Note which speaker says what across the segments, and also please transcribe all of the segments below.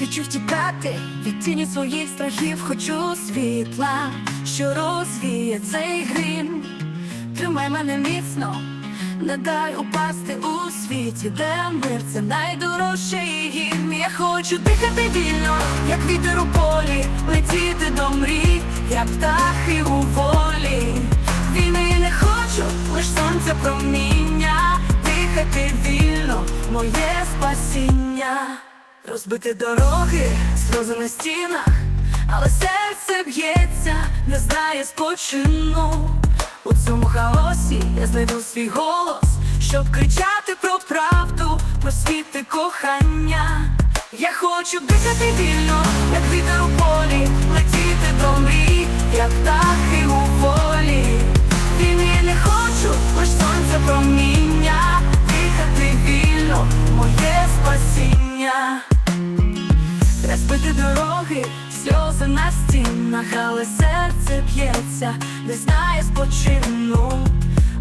Speaker 1: хочу втікати від тіні своїх страхів, хочу світла, що розвіє цей грім. Тримай мене міцно, не дай упасти у світі, де мир це найдорожчий гімн. Я хочу дихати вільно, як вітер у полі, летіти до мрій, як птахи у волі. Війни не хочу, лиш сонце проміння, дихати вільно, моє спасіння, розбити дороги, сльози на стінах, але серце б'ється, не знає спочину. У цьому хаосі я знайду свій голос, щоб кричати про правду, про світи кохання. Я хочу дихати вільно, як вітер у полі, дороги, сльози на стінах, але серце б'ється, не знає спочину.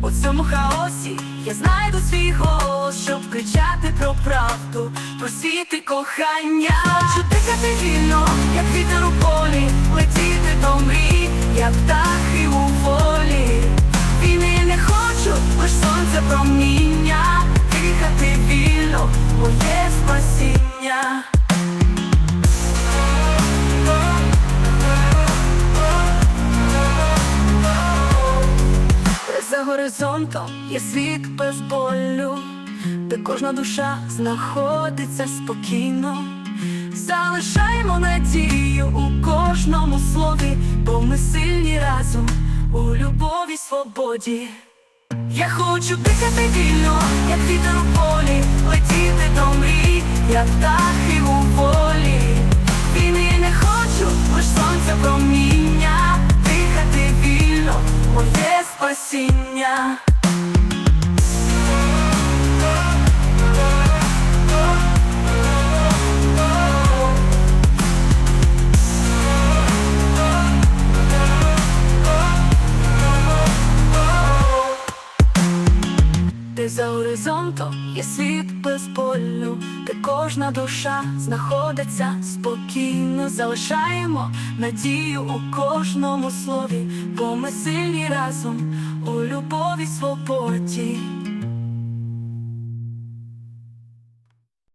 Speaker 1: У цьому хаосі я знайду свій голос, щоб кричати про правду, про світи кохання. Хочу дихати вільно, як горизонтом є світ без болю, де кожна душа знаходиться спокійно. Залишаємо надію у кожному слові, бо ми сильні разом у любові, свободі. Я хочу дихати вільно, як вітер у полі, летіти до мрій, як птахи у волі. Війни не хочу, лиш сонце проміння, спасіння. Де за горизонтом є світ без болю, де кожна душа знаходиться спокійно, залишаємо надію у кожному слові, бо ми сильні разом у любові, свободі.